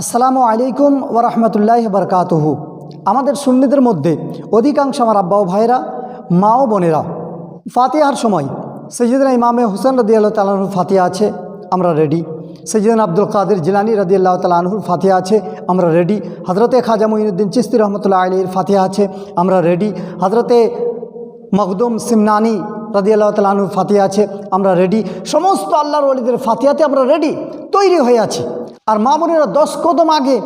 আসসালামু আলাইকুম ওরহমতুল্লাহ বরকাতহু। আমাদের সুন্নিদের মধ্যে অধিকাংশ আমার আব্বা ও ভাইরা মা ও বোনেরা। ফাতিহার সময় সৈয়দিন ইমামে হুসেন রদি আল্লাহ তালাহুর ফাতিহা আছে, আমরা রেডি সৈয়দিন আব্দুল কাদের জিলানি রদি আল্লাহ তালাহুর ফাতিহা আছে, আমরা রেডি হজরতে খাজা মঈনুদ্দিন চিস্তি রহমতুল্লাহ আলীর ফাতিহা আছে, আমরা রেডি হজরতে মখদুম সিমনানি রাদি আল্লাহ তালাহুর ফাতিহা আছে, আমরা রেডি সমস্ত আল্লাহর ওলিদের ফাতিহাতে আমরা রেডি তৈরি হয়ে আছে। আর মা বোনেরা দশ কদম আগে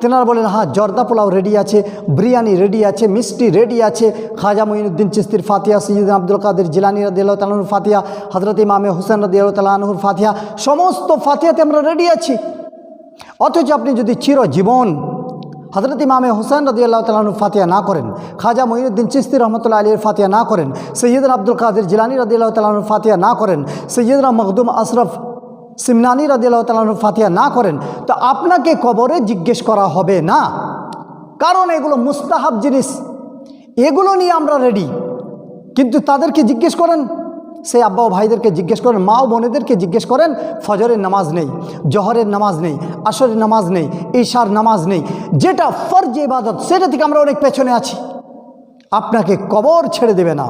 তেনারা বলেন হ্যাঁ জর্দা পোলাও রেডি আছে, বিরিয়ানি রেডি আছে, মিষ্টি রেডি আছে। খাজা মঈনুদ্দিন চিস্তির ফাতিয়া সৈয়দিন আব্দুল কাদের জিলানি রাদি আল্লাহ তালাহুর ফাতিহা হজরত ইমামে হুসেন রাদি আল্লাহ তালাহুর ফাতিহা সমস্ত ফাতিহাতে আমরা রেডি আছি। অথচ আপনি যদি চিরজীবন হজরত ইমামে হুসেন রদি আল্লাহ তালন ফাতিয়া না করেন, খাজা মঈনুদ্দিন চিস্তি রহমতুল্লাহ আলীর ফাতিয়া না করেন, সৈয়দুল আব্দুল কাদের জিলানি রদি আল্লাহ তালন ফাতিয়া না করেন সৈয়দরা মখদুম আশরফ সিমনানি রদি আল্লাহ তালন ফাতিয়া না করেন, তো আপনাকে কবরে জিজ্ঞেস করা হবে না। কারণ এগুলো মুস্তাহাব জিনিস। এগুলো নিয়ে আমরা রেডি কিন্তু তাদেরকে জিজ্ঞেস করেন সেই আব্বা ভাইদেরকে জিজ্ঞেস করেন, মা ও বোনেদেরকে জিজ্ঞেস করেন, ফজরের নামাজ নেই, জহরের নামাজ নেই, আসরের নামাজ নেই, ঈশার নামাজ নেই, যেটা ফরজ ইবাদত, সেটা থেকে আমরা অনেক পেছনে আছি। আপনাকে কবর ছেড়ে দেবে না।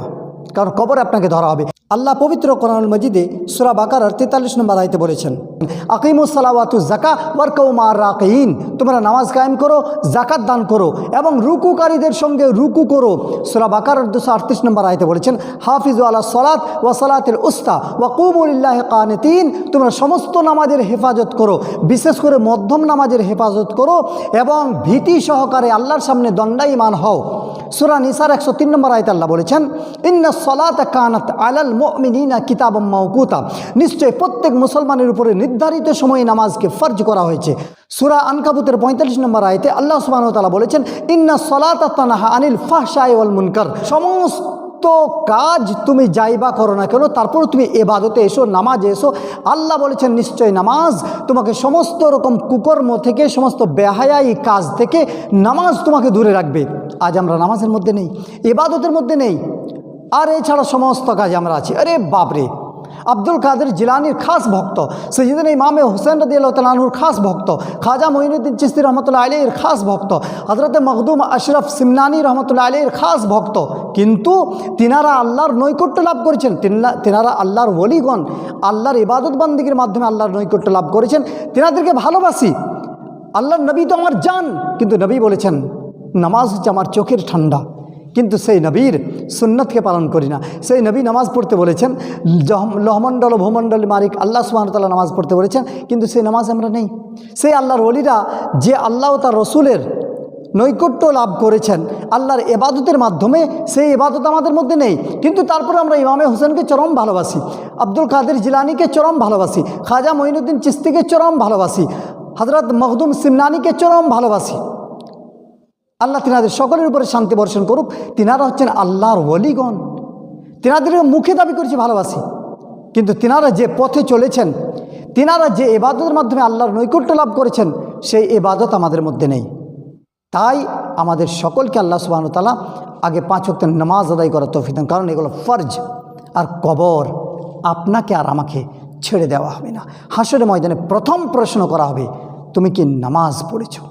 কারণ কবরে আপনাকে ধরা হবে। আল্লাহ পবিত্র কোরআন মজিদে সুরা বাকার তেতাল্লিশ নম্বর আয়তে বলেছেন আকিমুসালাওয়াতু জাকা ওয়ার্কৌমার রাকিন তোমরা নামাজ কায়েম করো জাকাত দান করো এবং রুকুকারীদের সঙ্গে রুকু করো। সুরা বাকার দুশো আটত্রিশ নম্বর আয়তে বলেছেন, হাফিজ আল্লাহ সলাত ওয়া সালাতের উস্তা ওয়া কুমুল্লাহ কানেতিন তোমরা সমস্ত নামাজের হেফাজত করো, বিশেষ করে মধ্যম নামাজের হেফাজত করো এবং ভীতি সহকারে আল্লাহর সামনে দণ্ডায়মান হও। সুরা নিসার একশো তিন নম্বর আয়ত আল্লাহ বলেছেন, ইন্না সলাত কানাত আলাল মিনা কিতাব মাউকুতা নিশ্চয় প্রত্যেক মুসলমানের উপরে নির্ধারিত সময়ে নামাজকে ফর্জ করা হয়েছে। সুরা আনকাবুতের পঁয়তাল্লিশ নম্বর আয়তে আল্লাহ সুবাহ বলেছেন, ইন্না সলাত তানাহা আনিল ফাহ মুনকার। সমস্ত কাজ তুমি যাইবা করো না কেন, তারপর তুমি এবাদতে এসো, নামাজে এসো। আল্লাহ বলেছেন, নিশ্চয় নামাজ তোমাকে সমস্ত রকম কুকর্ম থেকে, সমস্ত বেহায়াই কাজ থেকে নামাজ তোমাকে দূরে রাখবে। আজ আমরা নামাজের মধ্যে নেই, এবাদতের মধ্যে নেই। আর এছাড়া সমস্ত কাজ আমরা আছি। আরে বাপরে! আব্দুল কাদের জিলানির খাস ভক্ত, সৈয়দিন ইমামে হুসেন রদি আল্লাহ তালাহুর খাস ভক্ত, খাজা মঈনুদ্দিন চিস্তি রহমতুল্লাহ আলীর খাস ভক্ত হজরত মখদুম আশরফ সিমনানি রহমতুল্লাহ আলীর খাস ভক্ত। কিন্তু তিনারা আল্লাহর নৈকট্য লাভ করেছেন তিনা- তিনারা আল্লাহর ওলিগণ, আল্লাহর ইবাদত বান্দিগির মাধ্যমে আল্লাহর নৈকট্য লাভ করেছেন। তিনাদেরকে ভালোবাসি। আল্লাহর নবী তো আমার জান, কিন্তু নবী বলেছেন, নামাজ হচ্ছে আমার চোখের ঠান্ডা। কিন্তু সেই নবীর সুন্নতকে পালন করি না। সেই নবী নামাজ পড়তে বলেছেন লহমণ্ডল, ভূমণ্ডল মালিক আল্লাহ সুবাহতাল্লাহ নামাজ পড়তে বলেছেন, কিন্তু সেই নামাজ আমরা নেই। সেই আল্লাহর অলিরা যে আল্লাহ তার রসুলের নৈকট্য লাভ করেছেন, আল্লাহর এবাদতের মাধ্যমে সেই এবাদত আমাদের মধ্যে নেই। কিন্তু তারপরে আমরা ইমামে হোসেনকে চরম ভালোবাসি, আব্দুল কাদের জিলানিকে চরম ভালোবাসি, খাজা মঈনুদ্দিন চিস্তিকে চরম ভালোবাসি হজরত মখদুম সিমনানিকে চরম ভালোবাসি। আল্লাহ তিনাদের সকলের উপরে শান্তি বর্ষণ করুক। তিনারা হচ্ছেন আল্লাহর ওলিগণ। তিনাদের মুখে দাবি করছি, ভালোবাসি। কিন্তু তিনারা যে পথে চলেছেন, তিনারা যে এবাদতের মাধ্যমে আল্লাহর নৈকট্য লাভ করেছেন, সেই এবাদত আমাদের মধ্যে নেই। তাই আমাদের সকলকে আল্লাহ সুবাহতালা আগে পাঁচ ওয়াক্ত নামাজ আদায় করার তৌফিক দেন, কারণ এগুলো ফরজ আর কবর। আপনাকে আর আমাকে ছেড়ে দেওয়া হবে না। হাসরের ময়দানে প্রথম প্রশ্ন করা হবে, তুমি কি নামাজ পড়েছো?